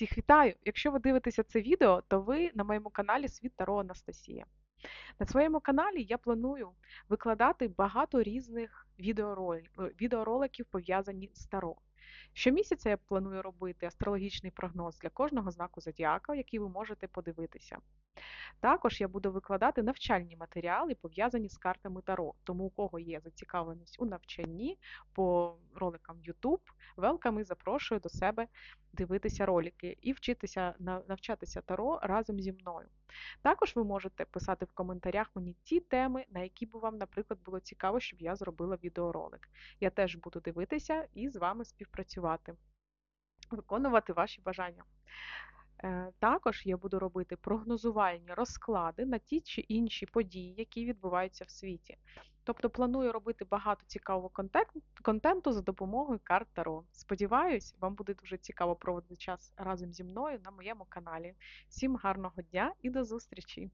Всіх вітаю! Якщо ви дивитеся це відео, то ви на моєму каналі Світ Таро Анастасія. На своєму каналі я планую викладати багато різних відеороликів, пов'язані з Таро. Щомісяця я планую робити астрологічний прогноз для кожного знаку зодіака, який ви можете подивитися. Також я буду викладати навчальні матеріали, пов'язані з картами Таро. Тому у кого є зацікавленість у навчанні по роликам YouTube, велкам і запрошую до себе дивитися ролики і вчитися навчатися Таро разом зі мною. Також ви можете писати в коментарях мені ті теми, на які б вам, наприклад, було цікаво, щоб я зробила відеоролик. Я теж буду дивитися і з вами співпрацювати, виконувати ваші бажання. Е, також я буду робити прогнозувальні розклади на ті чи інші події, які відбуваються в світі. Тобто планую робити багато цікавого контенту за допомогою карт Таро. Сподіваюсь, вам буде дуже цікаво проводити час разом зі мною на моєму каналі. Всім гарного дня і до зустрічі!